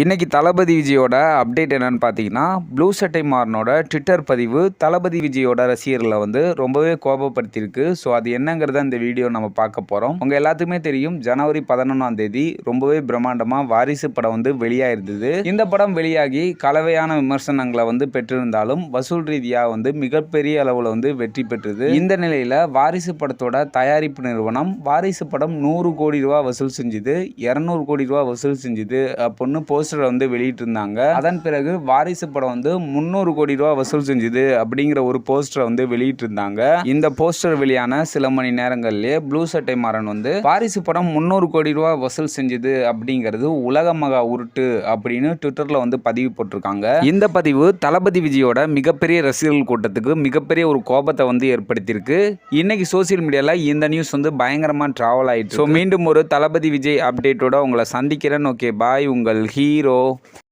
இன்றைக்கி தளபதி விஜயோட அப்டேட் என்னென்னு பார்த்தீங்கன்னா ப்ளூ சட்டை மாறனோட ட்விட்டர் பதிவு தளபதி விஜயோட ரசிகர்களை வந்து ரொம்பவே கோபப்படுத்தியிருக்கு. ஸோ அது என்னங்கிறத இந்த வீடியோ நம்ம பார்க்க போகிறோம் உங்கள் எல்லாத்துக்குமே தெரியும் ஜனவரி பதினொன்றாம் தேதி ரொம்பவே பிரம்மாண்டமாக வாரிசு படம் வந்து வெளியாயிருந்தது. இந்த படம் வெளியாகி கலவையான விமர்சனங்களை வந்து பெற்றிருந்தாலும் வசூல் ரீதியாக வந்து மிகப்பெரிய அளவில் வந்து வெற்றி பெற்றது. இந்த நிலையில் வாரிசு படத்தோட தயாரிப்பு நிறுவனம் வாரிசு படம் நூறு கோடி ரூபா வசூல் செஞ்சுது இரநூறு கோடி ரூபா வசூல் செஞ்சுது அப்படின்னு போஸ்டரை வந்து வெளியிட்டிருந்தாங்க. அதன் பிறகு வாரிசு படம் வந்து முந்நூறு கோடி ரூபா வசூல் செஞ்சுது அப்படிங்கிற ஒரு போஸ்டரை வந்து வெளியிட்டிருந்தாங்க. இந்த போஸ்டர் வெளியான சில மணி நேரங்கள்லேயே ப்ளூ சட்டை மாறன் வந்து வாரிசு படம் முந்நூறு கோடி ரூபா வசூல் செஞ்சுது அப்படிங்கிறது உலக மகா உருட்டு அப்படின்னு ட்விட்டரில் வந்து பதிவு போட்டிருக்காங்க. இந்த பதிவு தளபதி விஜயோட மிகப்பெரிய ரசிகர்கள் கூட்டத்துக்கு மிகப்பெரிய ஒரு கோபத்தை வந்து ஏற்படுத்தியிருக்கு. இன்னைக்கு சோசியல் மீடியாவில் இந்த நியூஸ் வந்து பயங்கரமாக ட்ராவல் ஆயிடுச்சு ஸோ மீண்டும் ஒரு தளபதி விஜய் அப்டேட்டோட உங்களை சந்திக்கிறேன். ஓகே பாய் உங்கள் ஹீ জিরো